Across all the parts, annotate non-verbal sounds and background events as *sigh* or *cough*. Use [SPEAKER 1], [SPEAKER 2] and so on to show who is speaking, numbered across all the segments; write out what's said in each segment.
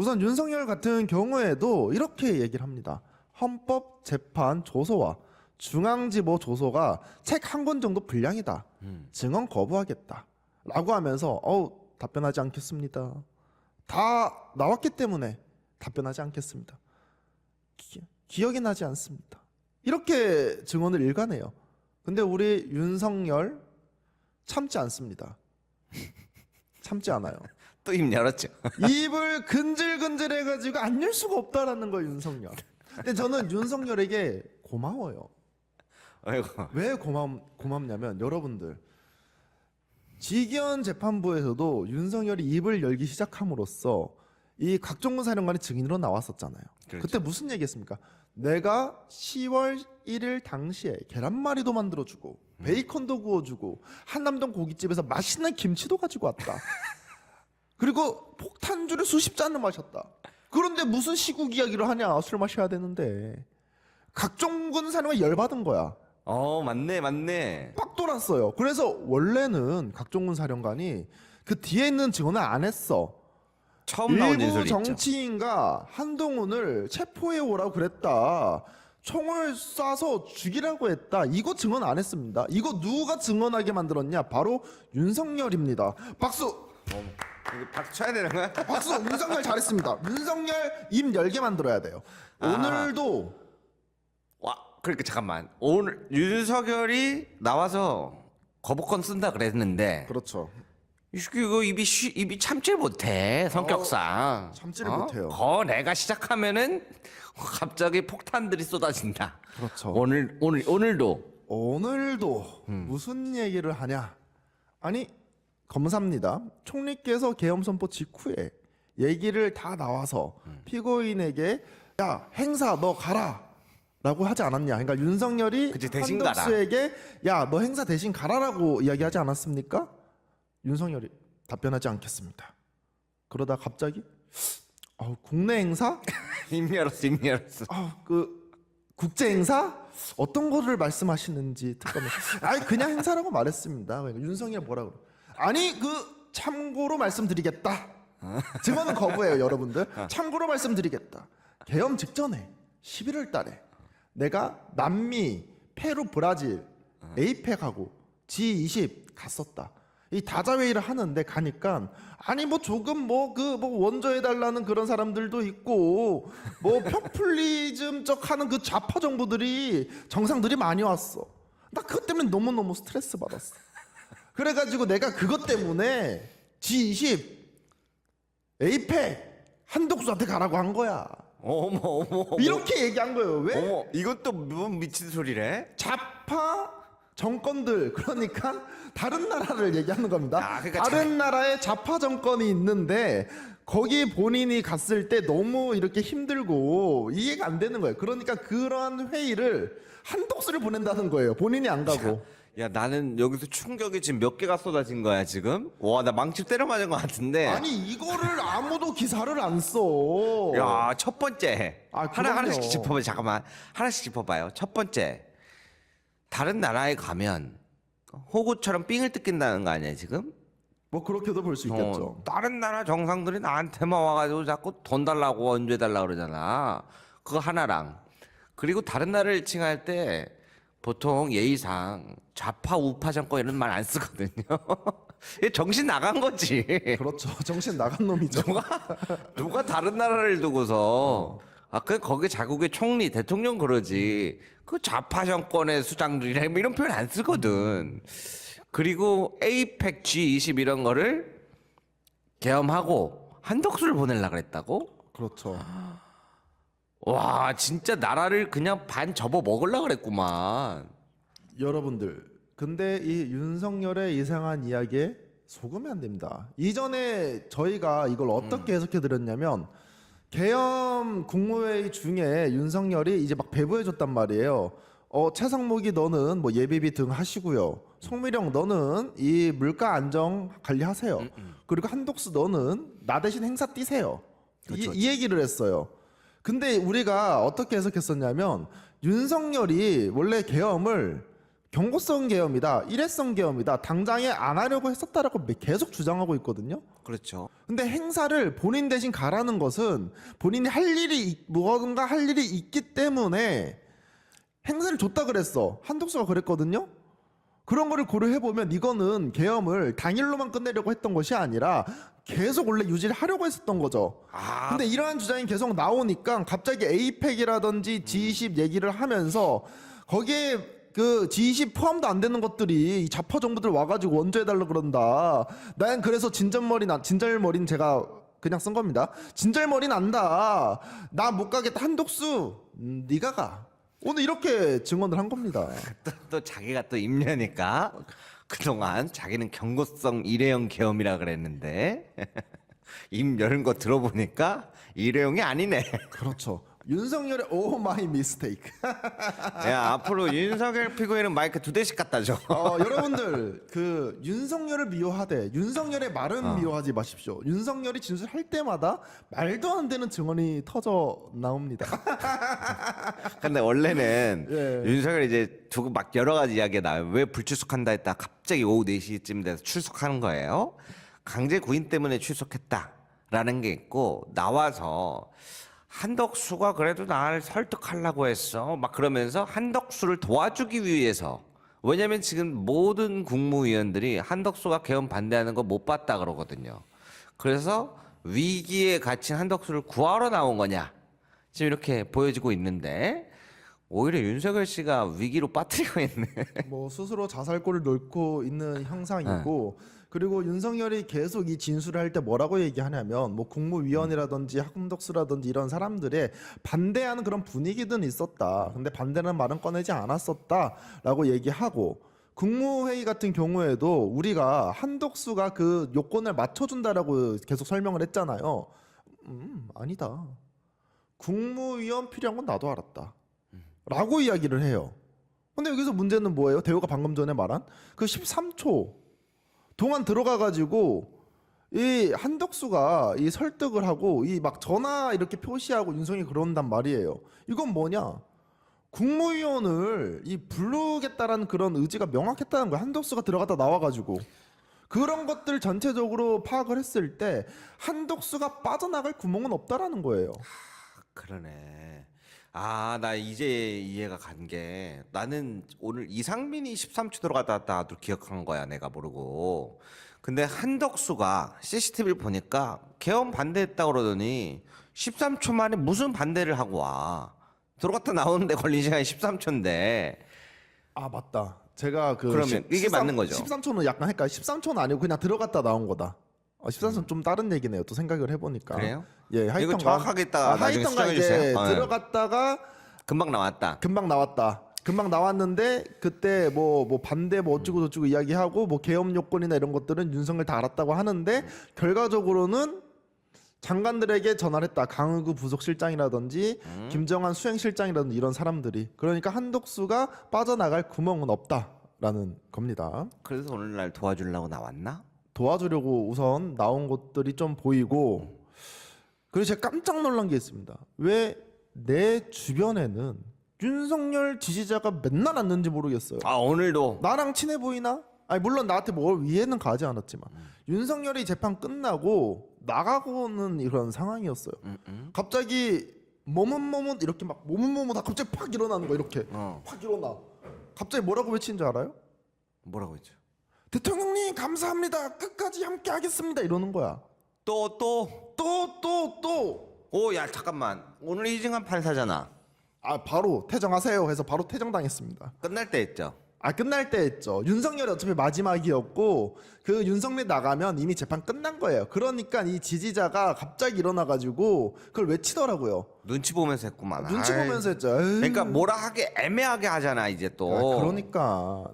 [SPEAKER 1] 우선 윤석열 같은 경우에도 이렇게 얘기를 합니다. 헌법 재판 조서와 중앙지보 조서가 책 한 권 정도 분량이다. 증언 거부하겠다. 라고 하면서 어우 답변하지 않겠습니다. 다 나왔기 때문에 답변하지 않겠습니다. 기, 기억이 나지 않습니다. 이렇게 증언을 일관해요. 근데 우리 윤석열 참지 않습니다. 참지 않아요.
[SPEAKER 2] 또 입 열었죠. *laughs*
[SPEAKER 1] 입을 근질근질 해가지고 안 열 수가 없다라는 거예요 윤석열. 근데 저는 윤석열에게 고마워요.
[SPEAKER 2] 아이고.
[SPEAKER 1] 왜 고맙 고맙냐면 여러분들 지기현 재판부에서도 윤석열이 입을 열기 시작함으로써 이 각종군 사령관이 증인으로 나왔었잖아요. 그
[SPEAKER 2] 그렇죠.
[SPEAKER 1] 때 무슨 얘기했습니까? 내가 10월 1일 당시에 계란말이도 만들어주고 베이컨도 구워주고 한남동 고깃집에서 맛있는 김치도 가지고 왔다. 그리고 폭탄주를 수십 잔을 마셨다. 그런데 무슨 시국 이야기를 하냐? 술 마셔야 되는데 각종군 사령관이 열받은 거야.
[SPEAKER 2] 어 맞네 맞네.
[SPEAKER 1] 빡 돌았어요. 그래서 원래는 각종군 사령관이 그 뒤에 있는 증언을 안 했어.
[SPEAKER 2] 처음 나온
[SPEAKER 1] 일부
[SPEAKER 2] 있죠.
[SPEAKER 1] 정치인과 한동훈을 체포해 오라고 그랬다. 총을 쏴서 죽이라고 했다. 이거 증언 안 했습니다. 이거 누가 증언하게 만들었냐? 바로 윤석열입니다. 박수.
[SPEAKER 2] 이거 박수 쳐야 되는 거야?
[SPEAKER 1] 박수. 윤석열 잘했습니다. 윤석열 입 열게 만들어야 돼요.
[SPEAKER 2] 아.
[SPEAKER 1] 오늘도
[SPEAKER 2] 와 그러니까 잠깐만 오늘 윤석열이 나와서 거부권 쓴다 그랬는데
[SPEAKER 1] 그렇죠.
[SPEAKER 2] 이 새끼 이거 입이 쉬, 입이 참질 못해 성격상
[SPEAKER 1] 어, 참지를 못해요.
[SPEAKER 2] 거 내가 시작하면은 갑자기 폭탄들이 쏟아진다.
[SPEAKER 1] 그렇죠.
[SPEAKER 2] 오늘 오늘 오늘도
[SPEAKER 1] 오늘도
[SPEAKER 2] 음.
[SPEAKER 1] 무슨 얘기를 하냐? 아니 검사입니다. 총리께서 계엄 선포 직후에 얘기를 다 나와서
[SPEAKER 2] 음.
[SPEAKER 1] 피고인에게 야 행사 너 가라 라고 하지 않았냐? 그러니까 윤석열이
[SPEAKER 2] 그치, 대신 가라.
[SPEAKER 1] 한덕수에게 야 너 행사 대신 가라라고 이야기하지 않았습니까? 윤석열이 답변하지 않겠습니다. 그러다 갑자기 어, 국내 행사?
[SPEAKER 2] 입 열었어 입 열었어.
[SPEAKER 1] 아, 그 국제 행사 어떤 거를 말씀하시는지 특검에 아니 그냥 행사라고 말했습니다. 그러니까 윤석열 뭐라 그래? 아니 그 참고로 말씀드리겠다. 증언은 거부해요, 여러분들. 참고로 말씀드리겠다. 계엄 직전에 11월 달에 내가 남미, 페루, 브라질, 에이펙하고 G20 갔었다. 이 다자회의를 하는데 가니까 아니 뭐 조금 뭐 그 뭐 원조해 달라는 그런 사람들도 있고 뭐 포퓰리즘적 하는 그 좌파 정부들이 정상들이 많이 왔어. 나 그것 때문에 너무 너무 스트레스 받았어. 그래가지고 내가 그것 때문에 G20 에이펙 한독수한테 가라고 한 거야.
[SPEAKER 2] 어머 어머 어머.
[SPEAKER 1] 이렇게 얘기한 거예요. 왜?
[SPEAKER 2] 어머 이건 또뭔 미친 소리래?
[SPEAKER 1] 좌파 정권들 그러니까 다른 나라를 얘기하는 겁니다.
[SPEAKER 2] 아, 그러니까
[SPEAKER 1] 다른 나라에 좌파 정권이 있는데 거기 본인이 갔을 때 너무 이렇게 힘들고 이해가 안 되는 거예요. 그러니까 그러한 회의를 한독수를 보낸다는 거예요. 본인이 안 가고.
[SPEAKER 2] 야 나는 여기서 충격이 지금 몇 개가 쏟아진 거야 지금? 와 나 망치 때려 맞은 것 같은데.
[SPEAKER 1] 아니 이거를 아무도 기사를 안 써.
[SPEAKER 2] 야 첫 번째
[SPEAKER 1] 아,
[SPEAKER 2] 하나
[SPEAKER 1] 그럼요.
[SPEAKER 2] 하나씩 짚어봐요 잠깐만 하나씩 짚어봐요 첫 번째 다른 나라에 가면 호구처럼 삥을 뜯긴다는 거 아니야 지금?
[SPEAKER 1] 뭐 그렇게도 볼수 있겠죠.
[SPEAKER 2] 어, 다른 나라 정상들이 나한테만 와가지고 자꾸 돈 달라고 원조해 달라 그러잖아 그거 하나랑 그리고 다른 나라를 칭할 때 보통 예의상 좌파 우파 정권 이런 말 안 쓰거든요 *laughs* 정신 나간 거지
[SPEAKER 1] 그렇죠. 정신 나간 놈이죠.
[SPEAKER 2] 누가 누가 다른 나라를 두고서 아 그 거기 자국의 총리 대통령 그러지 그 좌파 정권의 수장들이라 뭐 이런 표현 안 쓰거든 그리고 에이펙 G20 이런 거를 계엄하고 한덕수를 보내려 그랬다고
[SPEAKER 1] 그렇죠.
[SPEAKER 2] 와 진짜 나라를 그냥 반 접어 먹으려 그랬구만
[SPEAKER 1] 여러분들 근데 이 윤석열의 이상한 이야기에 속으면 안 됩니다. 이전에 저희가 이걸 어떻게 해석해 드렸냐면 계엄 국무회의 중에 윤석열이 이제 막 배부해 줬단 말이에요. 어 최상목이 너는 뭐 예비비 등 하시고요. 송미령 너는 이 물가 안정 관리하세요. 그리고 한독수 너는 나 대신 행사 뛰세요. 이, 이 얘기를 했어요. 근데 우리가 어떻게 해석했었냐면 윤석열이 원래 계엄을 경고성 계엄이다, 일회성 계엄이다, 당장에 안 하려고 했었다라고 계속 주장하고 있거든요.
[SPEAKER 2] 그렇죠.
[SPEAKER 1] 근데 행사를 본인 대신 가라는 것은 본인이 할 일이 있- 무언가 할 일이 있기 때문에 행사를 줬다 그랬어. 한독수가 그랬거든요. 그런 거를 고려해 보면 이거는 계엄을 당일로만 끝내려고 했던 것이 아니라 계속 원래 유지를 하려고 했었던 거죠.
[SPEAKER 2] 아,
[SPEAKER 1] 근데 이러한 주장이 계속 나오니까 갑자기 에이펙이라든지 G20 얘기를 하면서 거기에 그 G20 포함도 안 되는 것들이 이 좌파 정부들 와가지고 원조해달라 그런다. 난 그래서 진절머리 나 진절머리는 제가 그냥 쓴 겁니다. 진절머리 난다. 나 못 가겠다. 한독수, 음, 네가 가. 오늘 이렇게 증언을 한 겁니다. *laughs*
[SPEAKER 2] 또, 또 자기가 또 임녀니까 그동안 자기는 경고성 일회용 계엄이라 그랬는데 *laughs* 임 열은 거 들어보니까 일회용이 아니네.
[SPEAKER 1] 그렇죠. 윤석열의 오 마이 미스테이크. *laughs*
[SPEAKER 2] 야 앞으로 윤석열 피고인은 마이크 두 대씩 갖다 줘.
[SPEAKER 1] 어, 여러분들 그 윤석열을 미워하되 윤석열의 말은 미워하지 마십시오. 윤석열이 진술할 때마다 말도 안 되는 증언이 터져 나옵니다. *laughs*
[SPEAKER 2] 근데 원래는 *laughs*
[SPEAKER 1] 예.
[SPEAKER 2] 윤석열 이제 두고 막 여러 가지 이야기가 나와요. 왜 불출석한다 했다 갑자기 오후 4시쯤 돼서 출석하는 거예요. 강제 구인 때문에 출석했다라는 게 있고 나와서 한덕수가 그래도 나를 설득하려고 했어. 막 그러면서 한덕수를 도와주기 위해서 왜냐면 지금 모든 국무위원들이 한덕수가 개헌 반대하는 거 못 봤다 그러거든요. 그래서 위기에 갇힌 한덕수를 구하러 나온 거냐? 지금 이렇게 보여지고 있는데 오히려 윤석열 씨가 위기로 빠뜨리고 있네.
[SPEAKER 1] 뭐 스스로 자살골을 넣고 있는 형상이고 그리고 윤석열이 계속 이 진술을 할 때 뭐라고 얘기하냐면 뭐 국무위원이라든지 한덕수라든지 이런 사람들의 반대하는 그런 분위기든 있었다. 근데 반대는 말은 꺼내지 않았었다라고 얘기하고 국무회의 같은 경우에도 우리가 한덕수가 그 요건을 맞춰준다라고 계속 설명을 했잖아요. 음 아니다. 국무위원 필요한 건 나도 알았다. 라고 이야기를 해요. 근데 여기서 문제는 뭐예요? 대우가 방금 전에 말한 그 13초 동안 들어가 가지고 이 한덕수가 이 설득을 하고 이 막 전화 이렇게 표시하고 윤성이 그런단 말이에요. 이건 뭐냐? 국무위원을 이 부르겠다라는 그런 의지가 명확했다는 거야. 한덕수가 들어갔다 나와가지고 그런 것들 전체적으로 파악을 했을 때 한덕수가 빠져나갈 구멍은 없다라는 거예요.
[SPEAKER 2] 그러네. 아, 나 이제 이해가 간 게 나는 오늘 이상민이 13초 들어갔다 왔다도 기억한 거야, 내가 모르고. 근데 한덕수가 CCTV를 보니까 개헌 반대했다 그러더니 13초 만에 무슨 반대를 하고 와. 들어갔다 나오는데 걸린 시간이 13초인데.
[SPEAKER 1] 아 맞다. 제가 그
[SPEAKER 2] 그러면 이게 맞는 거죠?
[SPEAKER 1] 13초는 약간 헷갈려. 13초는 아니고 그냥 들어갔다 나온 거다. 어, 13초는 좀 다른 얘기네요. 또 생각을 해보니까.
[SPEAKER 2] 그래요?
[SPEAKER 1] 예,
[SPEAKER 2] 이거
[SPEAKER 1] 하여튼가
[SPEAKER 2] 정확하게 있다가 나중에
[SPEAKER 1] 하여튼가
[SPEAKER 2] 수정해
[SPEAKER 1] 이제
[SPEAKER 2] 주세요. 어, 예.
[SPEAKER 1] 들어갔다가
[SPEAKER 2] 금방 나왔다.
[SPEAKER 1] 금방 나왔다. 금방 나왔는데 그때 뭐 뭐 반대 뭐 어쩌고 저쩌고 이야기하고 뭐 계엄 요건이나 이런 것들은 윤석열 다 알았다고 하는데 결과적으로는 장관들에게 전화를 했다. 강의구 부속실장이라든지 김정한 수행실장이라든지 이런 사람들이 그러니까 한독수가 빠져나갈 구멍은 없다라는 겁니다.
[SPEAKER 2] 그래서 오늘날 도와주려고 나왔나?
[SPEAKER 1] 도와주려고 우선 나온 것들이 좀 보이고 그리고 제가 깜짝 놀란 게 있습니다. 왜 내 주변에는 윤석열 지지자가 맨날 왔는지 모르겠어요.
[SPEAKER 2] 아, 오늘도
[SPEAKER 1] 나랑 친해 보이나? 아니 물론 나한테 뭘 위해는 가지 않았지만 윤석열이 재판 끝나고 나가고는 이런 상황이었어요. 갑자기 머뭇머뭇 이렇게 막 머뭇머뭇 다 갑자기 팍 일어나는 거 이렇게
[SPEAKER 2] 어.
[SPEAKER 1] 팍 일어나. 갑자기 뭐라고 외치는 줄 알아요?
[SPEAKER 2] 뭐라고 했죠?
[SPEAKER 1] 대통령 님 감사합니다. 끝까지 함께 하겠습니다. 이러는 거야.
[SPEAKER 2] 또 또.
[SPEAKER 1] 또 또 또.
[SPEAKER 2] 오, 야 잠깐만. 오늘 이승환 판사잖아.
[SPEAKER 1] 아 바로 퇴정하세요 해서 바로 퇴정당했습니다.
[SPEAKER 2] 끝날 때 했죠.
[SPEAKER 1] 아 끝날 때 했죠. 윤석열이 어차피 마지막이었고 그 윤석열 나가면 이미 재판 끝난 거예요. 그러니까 이 지지자가 갑자기 일어나가지고 그걸 외치더라고요.
[SPEAKER 2] 눈치 보면서 했구만.
[SPEAKER 1] 눈치
[SPEAKER 2] 아이.
[SPEAKER 1] 보면서 했죠. 에이.
[SPEAKER 2] 그러니까 뭐라 하기 애매하게 하잖아 이제 또.
[SPEAKER 1] 아, 그러니까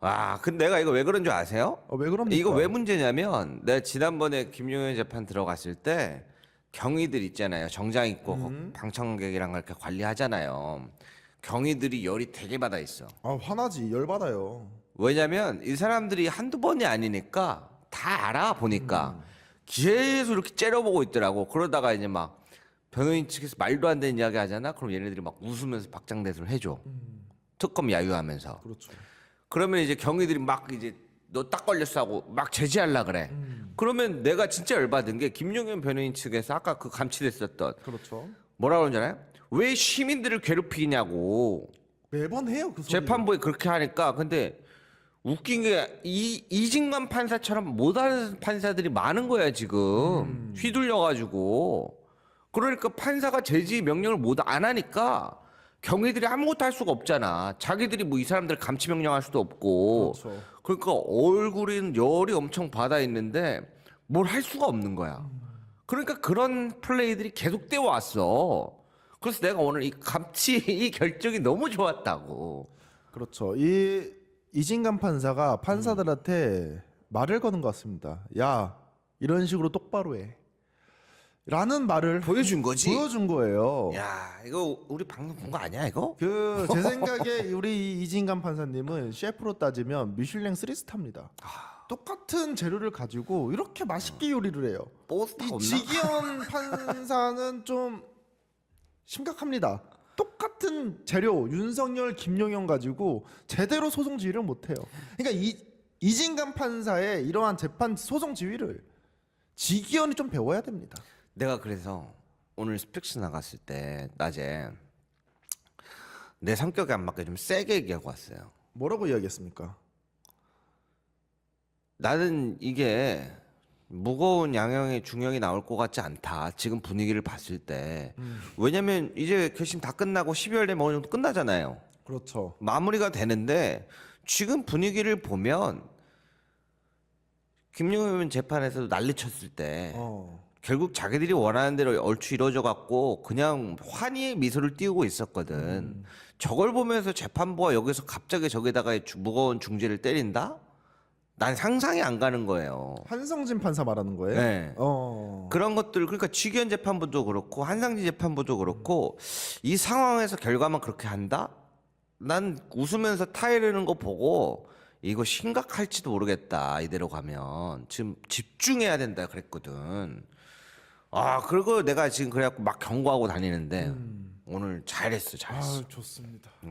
[SPEAKER 2] 와, 근데 내가 이거 왜 그런 줄 아세요?
[SPEAKER 1] 어, 왜 그럽니까?
[SPEAKER 2] 이거 왜 문제냐면 내가 지난번에 김용현 재판 들어갔을 때 경위들 있잖아요. 정장 입고
[SPEAKER 1] 음.
[SPEAKER 2] 방청객이랑 이렇게 관리하잖아요. 경위들이 열이 되게 받아 있어.
[SPEAKER 1] 아 화나지 열 받아요.
[SPEAKER 2] 왜냐면 이 사람들이 한두 번이 아니니까 다 알아 보니까 계속 이렇게 째려보고 있더라고. 그러다가 이제 막 변호인 측에서 말도 안 되는 이야기 하잖아. 그럼 얘네들이 막 웃으면서 박장대소를 해줘. 특검 야유하면서.
[SPEAKER 1] 그렇죠.
[SPEAKER 2] 그러면 이제 경위들이 막 이제 너 딱 걸렸어 하고 막 제지하려 그래. 그러면 내가 진짜 열받은 게 김용현 변호인 측에서 아까 그 감치됐었던
[SPEAKER 1] 그렇죠.
[SPEAKER 2] 뭐라 그러잖아요. 왜 시민들을 괴롭히냐고
[SPEAKER 1] 매번 해요 그.
[SPEAKER 2] 재판부에 그렇게 하니까 근데 웃긴 게 이 이진관 판사처럼 못하는 판사들이 많은 거야 지금 휘둘려 가지고 그러니까 판사가 제지 명령을 못 안 하니까 경위들이 아무것도 할 수가 없잖아 자기들이 뭐 이 사람들 감치 명령할 수도 없고
[SPEAKER 1] 그렇죠.
[SPEAKER 2] 그러니까 얼굴은 열이 엄청 받아 있는데 뭘 할 수가 없는 거야 그러니까 그런 플레이들이 계속되어 왔어 그래서 내가 오늘 이 감치 *laughs* 이 결정이 너무 좋았다고
[SPEAKER 1] 그렇죠. 이 이진감 판사가 판사들한테 말을 거는 것 같습니다. 야 이런 식으로 똑바로 해. 라는 말을
[SPEAKER 2] 보여준 거지.
[SPEAKER 1] 보여준 거예요.
[SPEAKER 2] 야 이거 우리 방송 본거 아니야 이거?
[SPEAKER 1] 그 제 생각에 우리 이진감 판사님은 셰프로 따지면 미슐랭 3스타입니다. 똑같은 재료를 가지고 이렇게 맛있게 요리를 해요. 이
[SPEAKER 2] 없나?
[SPEAKER 1] 지기현 *laughs* 판사는 좀 심각합니다. 똑같은 재료 윤석열, 김용현 가지고 제대로 소송 지휘를 못 해요. 그러니까 이 이진감 판사의 이러한 재판 소송 지휘를 지기현이 좀 배워야 됩니다.
[SPEAKER 2] 내가 그래서 오늘 스펙스 나갔을 때 낮에 내 성격에 안 맞게 좀 세게 얘기하고 왔어요.
[SPEAKER 1] 뭐라고 이야기했습니까?
[SPEAKER 2] 나는 이게 무거운 양형의 중형이 나올 것 같지 않다. 지금 분위기를 봤을 때. 왜냐면 이제 결심 다 끝나고 12월 되면 어느 정도 끝나잖아요.
[SPEAKER 1] 그렇죠.
[SPEAKER 2] 마무리가 되는데 지금 분위기를 보면 김용현 재판에서도 난리 쳤을 때
[SPEAKER 1] 어.
[SPEAKER 2] 결국 자기들이 원하는 대로 얼추 이루어져 갖고 그냥 환희의 미소를 띄우고 있었거든. 저걸 보면서 재판부가 여기서 갑자기 저기다가 주- 무거운 중죄를 때린다? 난 상상이 안 가는 거예요.
[SPEAKER 1] 한성진 판사 말하는 거예요?
[SPEAKER 2] 네.
[SPEAKER 1] 어.
[SPEAKER 2] 그런 것들 그러니까 지기현 재판부도 그렇고 한상진 재판부도 그렇고 이 상황에서 결과만 그렇게 한다? 난 웃으면서 타이르는 거 보고 이거 심각할지도 모르겠다 이대로 가면 지금 집중해야 된다 그랬거든. 아 그리고 내가 지금 그래갖고 막 경고하고 다니는데 오늘 잘했어 잘했어.
[SPEAKER 1] 아, 좋습니다.